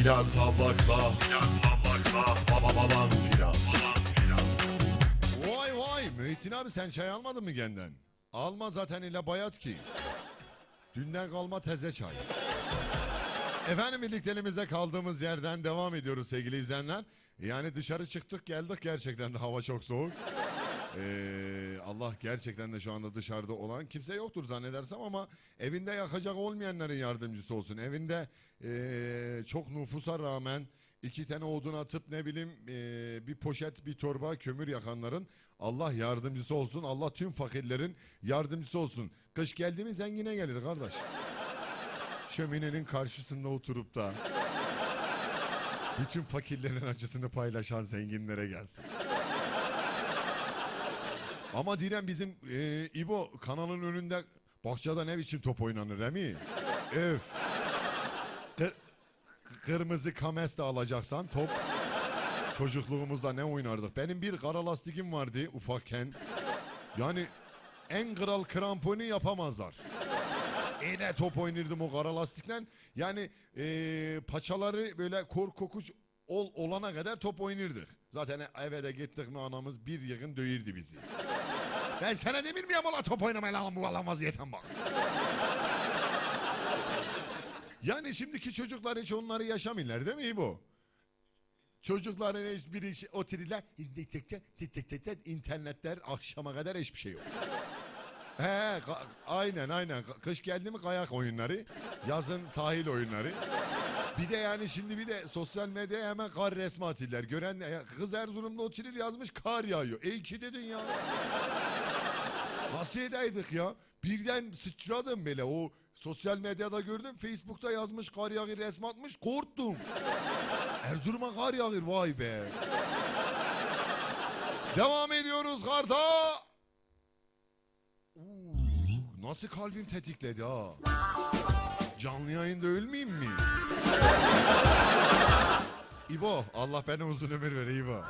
Bilal Tavlak'la, Bilal Tavlak'la, fa- falan filan. Falan filan. Vay vay Mühittin abi sen çay almadın mı genden? Alma zaten ile bayat ki. Dünden kalma teze çay. Efendim birlikteliğimize kaldığımız yerden devam ediyoruz sevgili izleyenler. Yani dışarı çıktık geldik gerçekten de hava çok soğuk. Ee, Allah gerçekten de şu anda dışarıda olan kimse yoktur zannedersem ama evinde yakacak olmayanların yardımcısı olsun. Evinde ee, çok nüfusa rağmen iki tane odun atıp ne bileyim ee, bir poşet bir torba kömür yakanların Allah yardımcısı olsun. Allah tüm fakirlerin yardımcısı olsun. Kış geldi mi zengine gelir kardeş. Şöminenin karşısında oturup da bütün fakirlerin acısını paylaşan zenginlere gelsin. Ama Direm bizim e, İbo kanalın önünde bahçede ne biçim top oynanır Remi? Öf. Kır- kırmızı kames de alacaksan top. Çocukluğumuzda ne oynardık? Benim bir kara lastikim vardı ufakken. Yani en kral kramponi yapamazlar. Yine top oynardım o kara lastikle. Yani eee, paçaları böyle kor kokuş ol, olana kadar top oynardık. Zaten eve de gittik mi anamız bir yığın döyürdü bizi. Ben sana demir miyim ola top oynamayla lan bu alan vaziyetten bak. yani şimdiki çocuklar hiç onları yaşamıyorlar değil mi bu? Çocukların hiçbiri şey- otururlar internetler akşama kadar hiçbir şey yok. He, aynen aynen. Kış geldi mi kayak oyunları, yazın sahil oyunları. Bir de yani şimdi bir de sosyal medyaya hemen kar resmi atıyorlar. Gören ya kız Erzurum'da oturur yazmış kar yağıyor. Ey ki dedin ya. Nasıl edeydik ya? Birden sıçradım böyle o sosyal medyada gördüm. Facebook'ta yazmış kar yağır resmi atmış korktum. Erzurum'a kar yağır vay be. Devam ediyoruz karda. Nasıl kalbim tetikledi ha? Canlı yayında ölmeyeyim mi? İbo, Allah bana uzun ömür ver İbo.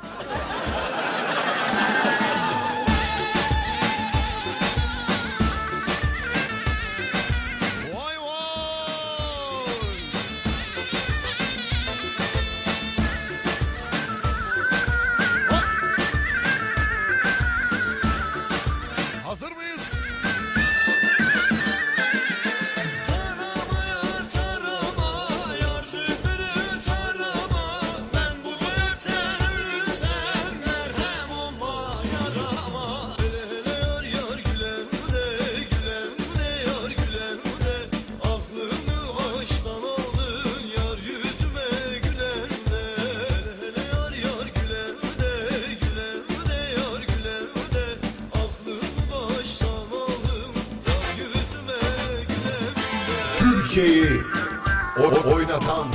Türkiye'yi oynatan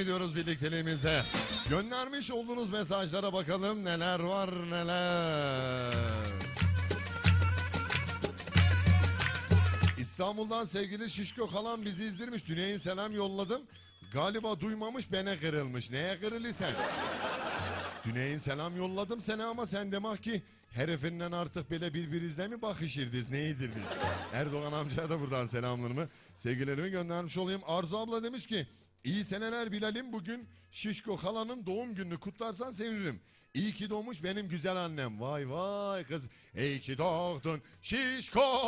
ediyoruz birlikteliğimize. Göndermiş olduğunuz mesajlara bakalım neler var neler. İstanbul'dan sevgili Şişko Kalan bizi izdirmiş. Düneyin selam yolladım. Galiba duymamış bana kırılmış. Neye kırılı sen? Düneyin selam yolladım sana ama sen demek ki herifinden artık böyle birbirinizle mi bakışırdınız neyidirdiniz? Erdoğan amcaya da buradan selamlarımı sevgilerimi göndermiş olayım. Arzu abla demiş ki iyi seneler Bilal'im bugün Şişko Kalan'ın doğum gününü kutlarsan sevinirim. İyi ki doğmuş benim güzel annem. Vay vay kız. İyi ki doğdun Şişko.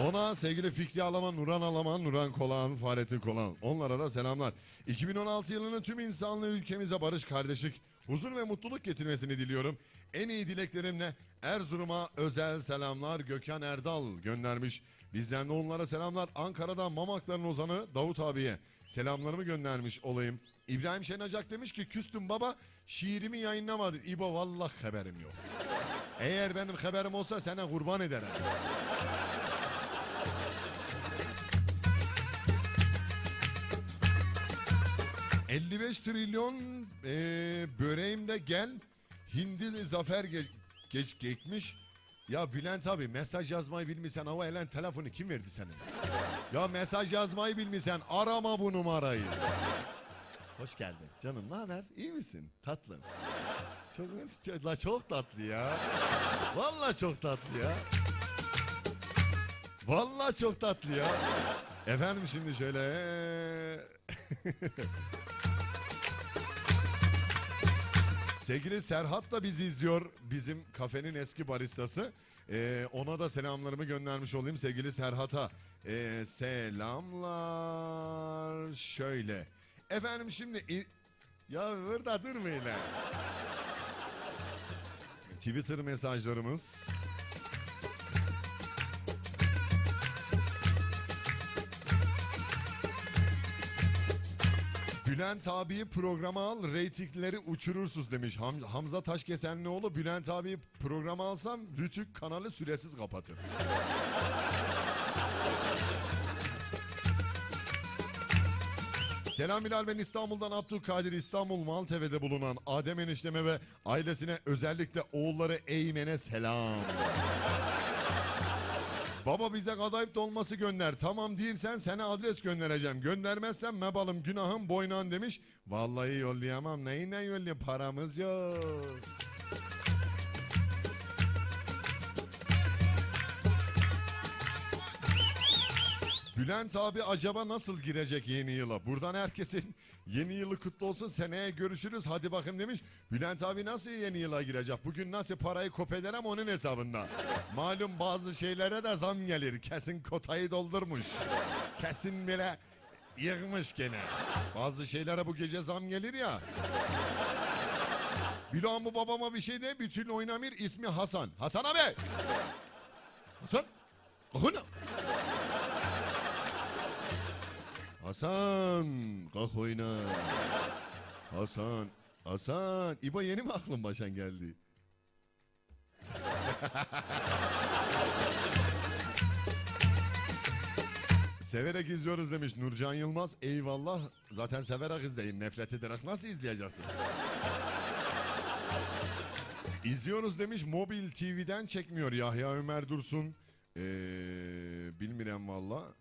Ona sevgili Fikri Alaman, Nuran Alaman, Nuran Kolan, Fahrettin Kolan. Onlara da selamlar. 2016 yılının tüm insanlığı ülkemize barış, kardeşlik, huzur ve mutluluk getirmesini diliyorum. En iyi dileklerimle Erzurum'a özel selamlar Gökhan Erdal göndermiş. Bizden de onlara selamlar. Ankara'dan Mamakların Ozanı Davut abiye selamlarımı göndermiş olayım. İbrahim Şenacak demiş ki küstüm baba şiirimi yayınlamadın. İbo vallahi haberim yok. Eğer benim haberim olsa sana kurban ederim. 55 trilyon e, böreğimde gel Hindili zafer ge- geç geçmiş. Ya Bülent abi mesaj yazmayı bilmişsen ama elen telefonu kim verdi senin? ya mesaj yazmayı bilmişsen arama bu numarayı. Hoş geldin. Canım ne haber? İyi misin? Tatlım. Çok, çok, çok tatlı ya. Vallahi çok tatlı ya. Vallahi çok tatlı ya. Efendim şimdi şöyle. Sevgili Serhat da bizi izliyor. Bizim kafenin eski baristası. Ee, ona da selamlarımı göndermiş olayım sevgili Serhat'a. Ee, selamlar şöyle. Efendim şimdi... Ya burada durmayın. Twitter mesajlarımız. Bülent abiyi programa al, reytingleri uçurursunuz demiş. Ham- Hamza Taşkesenlioğlu Bülent abiyi programa alsam Rütük kanalı süresiz kapatır. Selam Bilal ben İstanbul'dan Abdülkadir İstanbul Maltepe'de bulunan Adem enişteme ve ailesine özellikle oğulları Eymen'e selam. Baba bize kadayıf dolması gönder. Tamam değilsen sana adres göndereceğim. Göndermezsen mebalım günahım boynan demiş. Vallahi yollayamam. Neyinden yollayayım? Paramız yok. Bülent abi acaba nasıl girecek yeni yıla? Buradan herkesin yeni yılı kutlu olsun. Seneye görüşürüz. Hadi bakın demiş. Bülent abi nasıl yeni yıla girecek? Bugün nasıl parayı kop ederim onun hesabında. Malum bazı şeylere de zam gelir. Kesin kotayı doldurmuş. Kesin bile yığmış gene. Bazı şeylere bu gece zam gelir ya. Bu babama bir şey de bütün oynamir ismi Hasan. Hasan abi. Hasan. Bakın. Hasan kalk oyna. Hasan. Hasan. İbo yeni mi aklın başan geldi? Severek izliyoruz demiş Nurcan Yılmaz. Eyvallah. Zaten severek izleyin. Nefret ederek nasıl izleyeceksiniz? İzliyoruz demiş. Mobil TV'den çekmiyor Yahya Ömer Dursun. Ee, bilmirem valla.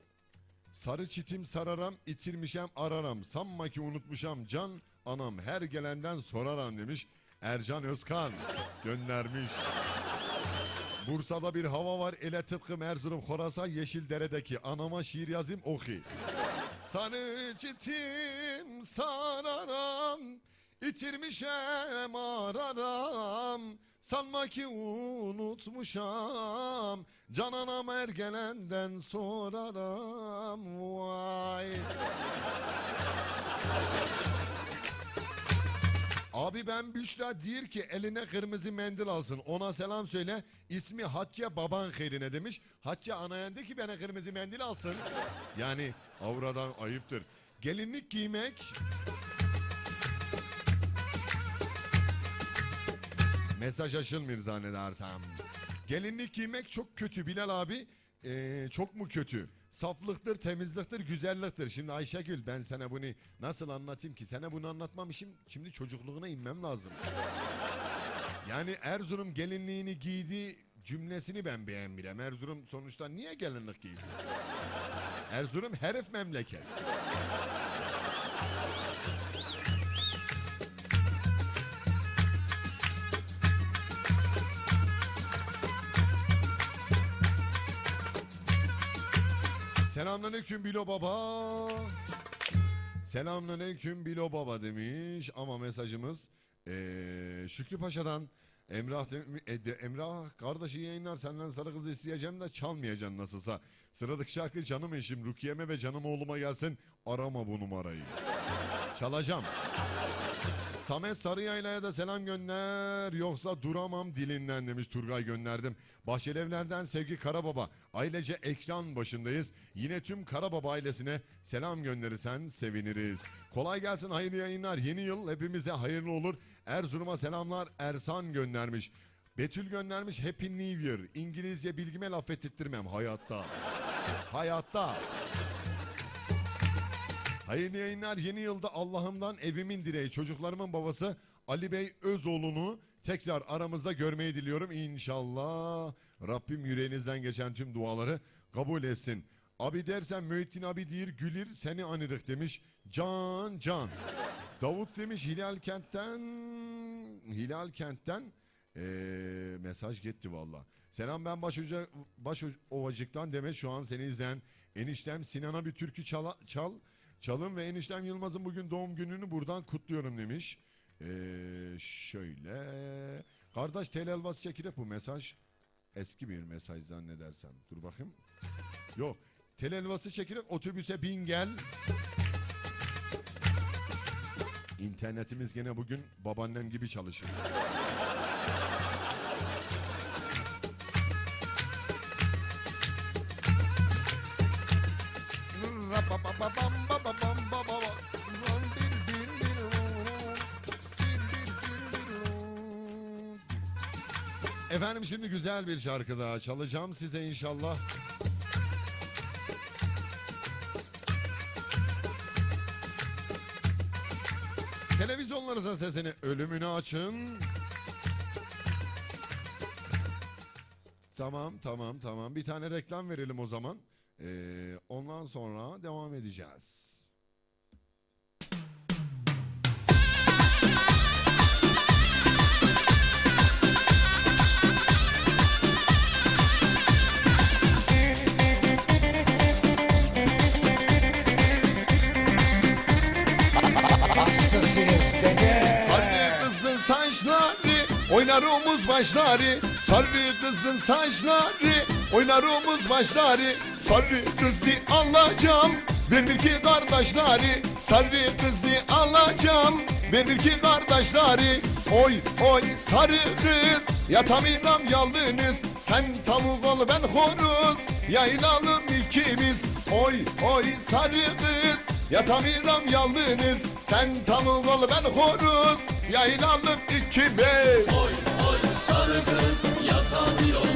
Sarı çitim sararam, itirmişem araram. Sanma ki unutmuşam can, anam her gelenden soraram demiş. Ercan Özkan göndermiş. Bursa'da bir hava var. Ele tıpkım Erzurum Horasan Yeşildere'deki. Anama şiir yazayım oku. Sarı çitim sararam, itirmişem araram. Sanma ki unutmuşam Cananam ergelenden soraram Vay Abi ben Büşra diyor ki eline kırmızı mendil alsın. Ona selam söyle. İsmi Hatice baban hayrine demiş. Hatice anayandı ki bana kırmızı mendil alsın. Yani avradan ayıptır. Gelinlik giymek Mesaj aşılmıyor zannedersem. Gelinlik giymek çok kötü Bilal abi. Ee, çok mu kötü? saflıktır, temizliktir, güzelliktir. Şimdi Ayşegül ben sana bunu nasıl anlatayım ki? Sana bunu anlatmamışım. Şimdi çocukluğuna inmem lazım. Yani Erzurum gelinliğini giydiği cümlesini ben beğenmirem. Erzurum sonuçta niye gelinlik giysin? Erzurum herif memleket. Selamünaleyküm Bilo Baba. Selamünaleyküm Bilo Baba demiş ama mesajımız eee Şükrü Paşa'dan Emrah e, de- Emrah kardeşi yayınlar senden sarı kız isteyeceğim de çalmayacaksın nasılsa. Sıradaki şarkı canım eşim Rukiye'me ve canım oğluma gelsin arama bu numarayı. Çalacağım. Samet Sarıyayla'ya da selam gönder yoksa duramam dilinden demiş Turgay gönderdim. Bahçelievler'den Sevgi Karababa ailece ekran başındayız. Yine tüm Karababa ailesine selam gönderirsen seviniriz. Kolay gelsin hayırlı yayınlar yeni yıl hepimize hayırlı olur. Erzurum'a selamlar Ersan göndermiş. Betül göndermiş Happy New Year. İngilizce bilgime laf ettirtmem hayatta. hayatta. Hayırlı yayınlar. Yeni yılda Allah'ımdan evimin direği çocuklarımın babası Ali Bey Özoğlu'nu tekrar aramızda görmeyi diliyorum inşallah. Rabbim yüreğinizden geçen tüm duaları kabul etsin. Abi dersen Mühittin abi dir gülir seni anırık demiş. Can can. Davut demiş Hilal kentten Hilal kentten eee, mesaj gitti valla. Selam ben Başoca, Başovacık'tan demek şu an seni izleyen eniştem Sinan'a bir türkü çala, çal. Çalın ve eniştem Yılmaz'ın bugün doğum gününü buradan kutluyorum demiş. Ee, şöyle. Kardeş tel elvas çekilip bu mesaj. Eski bir mesaj zannedersem. Dur bakayım. Yok. Tel elvası çekilip otobüse bin gel. İnternetimiz gene bugün babaannem gibi çalışır. Efendim şimdi güzel bir şarkı daha çalacağım size inşallah. Televizyonlarınızın sesini ölümünü açın. Tamam tamam tamam bir tane reklam verelim o zaman. Ee, ondan sonra devam edeceğiz. Hastasınız dede. Sarı kızın saçları oynar omuz başları. Sarı kızın saçları oynar omuz başları. Sarı kızı alacağım ben bir ki kardeşleri. Sarı kızı alacağım ben bir ki kardeşleri. Oy oy sarı kız yatamıyorum yaldınız. Sen tavuk ol ben horoz yayılalım ikimiz. Oy oy sarı kız yatamıyorum yaldınız Sen tavuk ol ben horoz yayılalım ikimiz Oy oy sarı kız yatamıyorum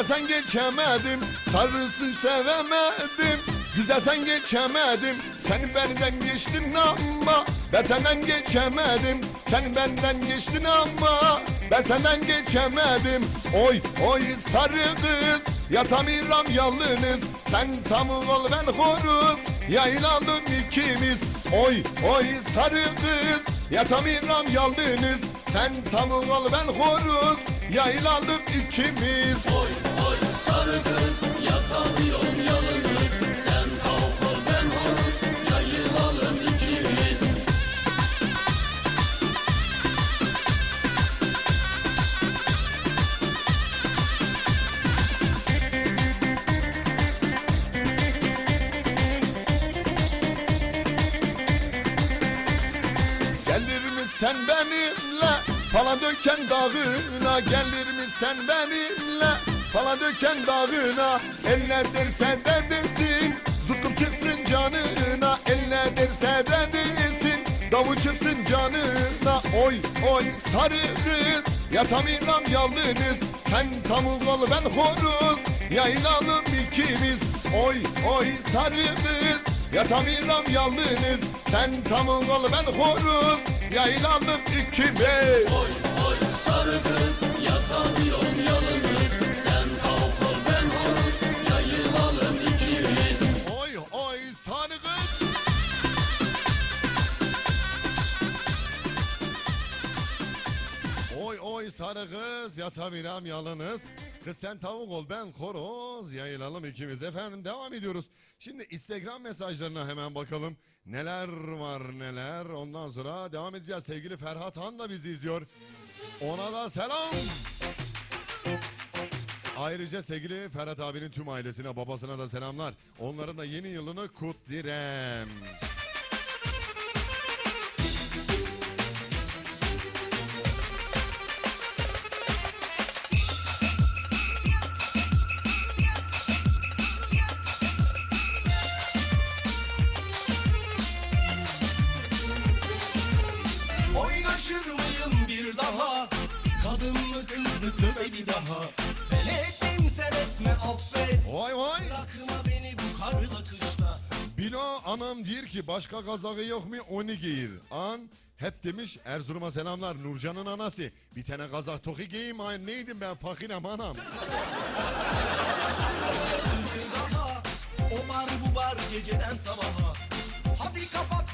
sevemedim Güzel sen geçemedim Sarısın sevemedim. Güzel sen geçemedim Sen benden geçtin ama. Ben senden geçemedim Sen benden geçtin ama. Ben senden geçemedim Oy oy sarı kız Yatamıyorum yalnız Sen tamı ol ben horoz Yayılalım ikimiz Oy oy sarı kız Yatamıyorum yalnız Sen tamı ol ben horoz Yayılalım ikimiz. Oy oy sarı kız yatamıyorum yalnız Palandöken dağına gelir mi sen benimle? Palandöken dağına eller derse derdesin Zıkkım çıksın canına eller derse derdesin Davu çıksın canına oy oy sarı kız Yatamıyorum yalnız sen tavuk ol ben horoz Yayılalım ikimiz oy oy sarı kız Yatamıyorum yalnız sen tavuk ol ben horoz Yayılalım ikimiz Oy oy sarı kız yatamıyorum yalnız. Sen tavuk ol ben horoz yayılalım ikimiz. Oy oy sarı kız Oy oy sarı kız yatabilirim yalınız. Kız sen tavuk ol ben horoz yayılalım ikimiz. Efendim devam ediyoruz. Şimdi Instagram mesajlarına hemen bakalım. Neler var neler. Ondan sonra devam edeceğiz. Sevgili Ferhat Han da bizi izliyor. Ona da selam. Ayrıca sevgili Ferhat abinin tüm ailesine, babasına da selamlar. Onların da yeni yılını kutlarım. Kadın mı kız mı tövbe bir daha Ben ettim sen etme affet Vay vay. Bırakma beni bu karla kışta Bilo anam diyor ki başka kazağı yok mu onu giyir. An hep demiş Erzurum'a selamlar Nurcan'ın anası. Bir tane kazak toki giyeyim ay neydim ben fakirem anam. O bar bu bar geceden sabaha Hadi kapat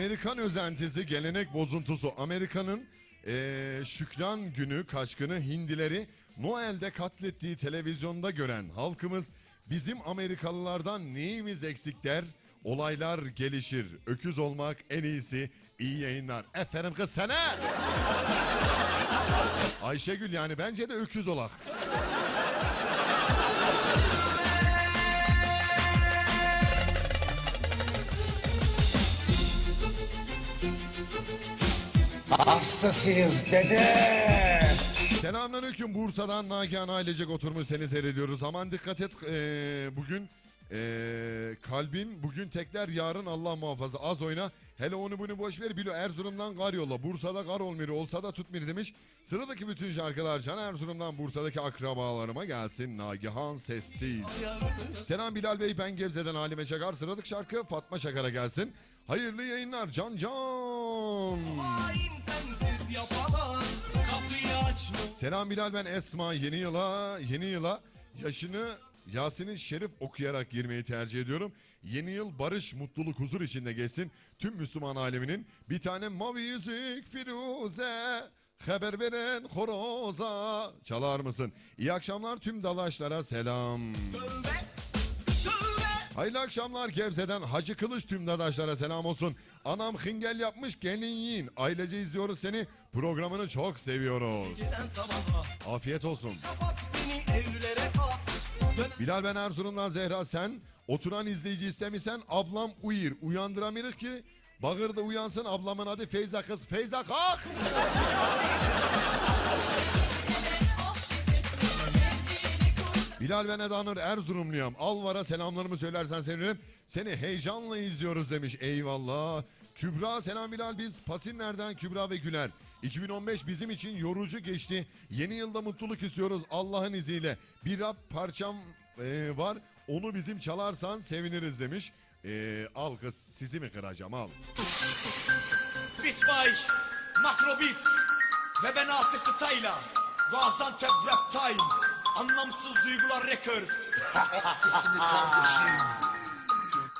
Amerikan özentisi gelenek bozuntusu. Amerika'nın eee, Şükran Günü kaçkını Hindileri Noel'de katlettiği televizyonda gören halkımız bizim Amerikalılardan neyimiz eksik der. Olaylar gelişir. Öküz olmak en iyisi. İyi yayınlar. Efendim kız sana. Ayşegül yani bence de öküz olak. Hastasıyız dede. Selamünaleyküm Bursa'dan Nagihan ailecek oturmuş seni seyrediyoruz. Aman dikkat et eee, bugün eee, kalbin bugün tekler yarın Allah muhafaza az oyna. Hele onu bunu boş ver bilo Erzurum'dan kar yolla. Bursa'da kar olmuyor olsa da tutmuyor demiş. Sıradaki bütün şarkılar Can Erzurum'dan Bursa'daki akrabalarıma gelsin. Nagihan sessiz. Selam Bilal Bey ben Gebze'den Halime Çakar. Sıradaki şarkı Fatma Çakar'a gelsin. Hayırlı yayınlar Can Can. Hain Selam Bilal ben Esma yeni yıla yeni yıla yaşını Yasin'in Şerif okuyarak girmeyi tercih ediyorum. Yeni yıl barış, mutluluk, huzur içinde geçsin. Tüm Müslüman aleminin bir tane mavi yüzük Firuze haber veren horoza çalar mısın? İyi akşamlar tüm dalaşlara selam. Tövbe Hayırlı akşamlar Gebze'den Hacı Kılıç tüm dadaşlara selam olsun. Anam hingel yapmış gelin yiyin. Ailece izliyoruz seni. Programını çok seviyoruz. Afiyet olsun. Bilal ben Erzurum'dan Zehra sen oturan izleyici istemişsen ablam uyur. Uyandıramıyoruz ki Bağırda uyansın ablamın adı Feyza kız. Feyza kalk. Bilal ben Edanur Erzurumluyum. Alvar'a selamlarımı söylersen sevinirim. Seni heyecanla izliyoruz demiş. Eyvallah. Kübra selam Bilal biz Pasinler'den Kübra ve Güler. 2015 bizim için yorucu geçti. Yeni yılda mutluluk istiyoruz Allah'ın izniyle. Bir rap parçam e, var. Onu bizim çalarsan seviniriz demiş. E, al kız sizi mi kıracağım al. Macro Beats ve ben Asya Style'a Gaziantep Rap Time Anlamsız Duygular Records Sesimi kardeşim.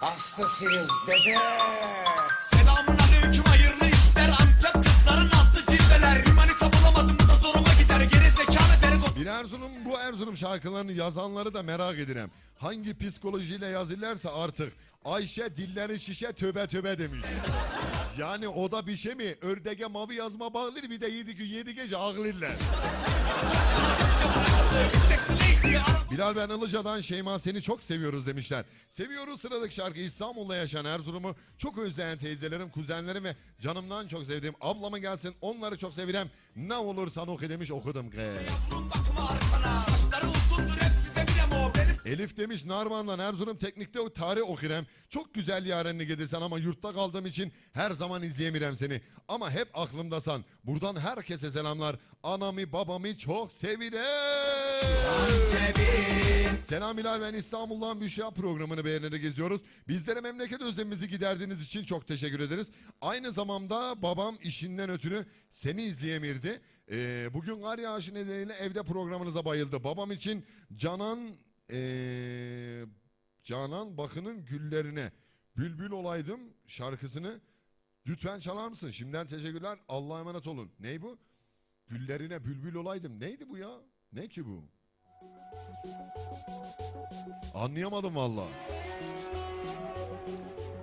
Hastasıyız dede. Selamun aleyküm hayırlı işler Antep kızların aslı cilveler Bir manita bulamadım bu da zoruma gider Geri zekalı deri Bir Erzurum bu Erzurum şarkılarını yazanları da merak ederim. Hangi psikolojiyle yazırlarsa artık Ayşe dilleri şişe töbe töbe demiş. Yani o da bir şey mi? Ördege mavi yazma bağlir bir de yedi gün yedi gece ağlırlar. Bilal ben Ilıca'dan Şeyma seni çok seviyoruz demişler. Seviyoruz sıradaki şarkı İstanbul'da yaşayan Erzurum'u çok özleyen teyzelerim, kuzenlerim ve canımdan çok sevdiğim ablama gelsin. Onları çok sevirem. Ne olursan oku demiş okudum. Yavrum Elif demiş Narman'dan Erzurum Teknik'te o tarih okuyarım. Çok güzel yarenli gidirsen ama yurtta kaldığım için her zaman izleyemirem seni. Ama hep aklımdasan. Buradan herkese selamlar. Anamı babamı çok sevirem. Selam Bilal ben İstanbul'dan Büşra programını beğenerek geziyoruz. Bizlere memleket özlemimizi giderdiğiniz için çok teşekkür ederiz. Aynı zamanda babam işinden ötürü seni izleyemirdi. Ee, bugün kar yağışı nedeniyle evde programınıza bayıldı. Babam için Canan ee, Canan Bakı'nın güllerine bülbül olaydım şarkısını lütfen çalar mısın? Şimdiden teşekkürler. Allah'a emanet olun. Ney bu? Güllerine bülbül olaydım. Neydi bu ya? Ne ki bu? Anlayamadım valla.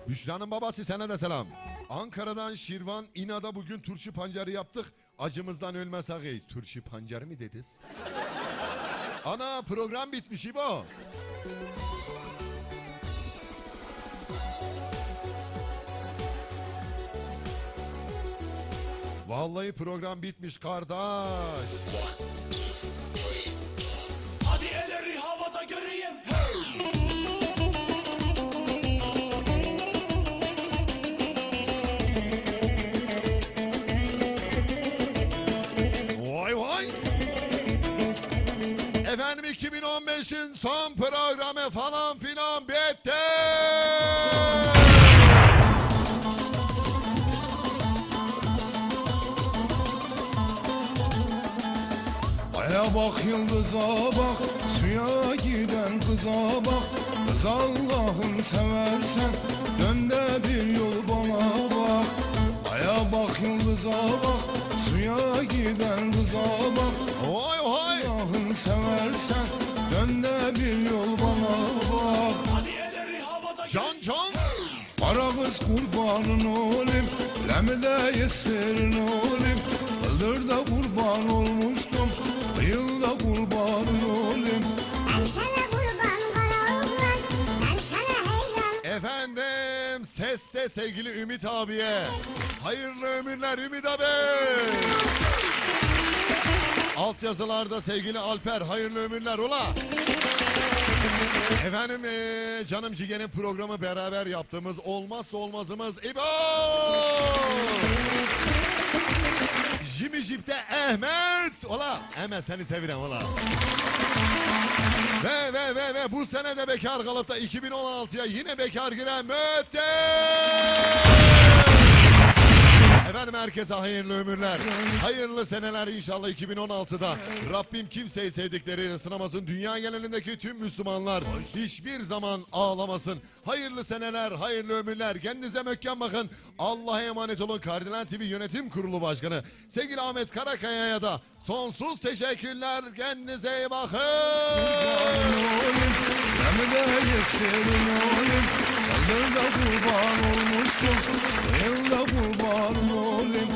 Büşra'nın babası sana da selam. Ankara'dan Şirvan İna'da bugün turşu pancarı yaptık. Acımızdan ölmez ağey. Turşu pancarı mı dediz? Ana program bitmiş İbo. Vallahi program bitmiş kardeş. 2015'in son programı falan filan bitti. Aya bak yıldıza bak Suya giden kıza bak. Kız Allah'ın seversen Dön de bir yol bana bak. Aya bak yıldıza bak Suya giden kıza bak Allah'ın seversen Dön de bir yol bana bak Hadi elleri havada Can can. Para kız kurbanın olayım Lemi de yesirin olayım Kıldır da kurban olmuştum Kıyıl da kurbanın olayım Ben sana kurban kara oğlan Ben sana hayran Efendim seste sevgili Ümit abiye. Hayırlı ömürler Ümit abi. Alt yazılarda sevgili Alper hayırlı ömürler ola. Efendim eee, canım cigerin programı beraber yaptığımız olmazsa olmazımız İbo. Jimmy Jip'te Ahmet. Ola. Ahmet seni sevirem ola. Ve ve ve ve bu sene de bekar Galata 2016'ya yine bekar giren Mötte. Efendim herkese hayırlı ömürler. Hayırlı seneler inşallah 2016'da. Rabbim kimseyi sevdikleriyle sınamasın. Dünya genelindeki tüm Müslümanlar hiçbir zaman ağlamasın. Hayırlı seneler, hayırlı ömürler. Kendinize mökken bakın. Allah'a emanet olun. Kardinal TV Yönetim Kurulu Başkanı sevgili Ahmet Karakaya'ya da sonsuz teşekkürler. Kendinize iyi bakın. Sevda kurban olmuştum Sevda kurban olayım.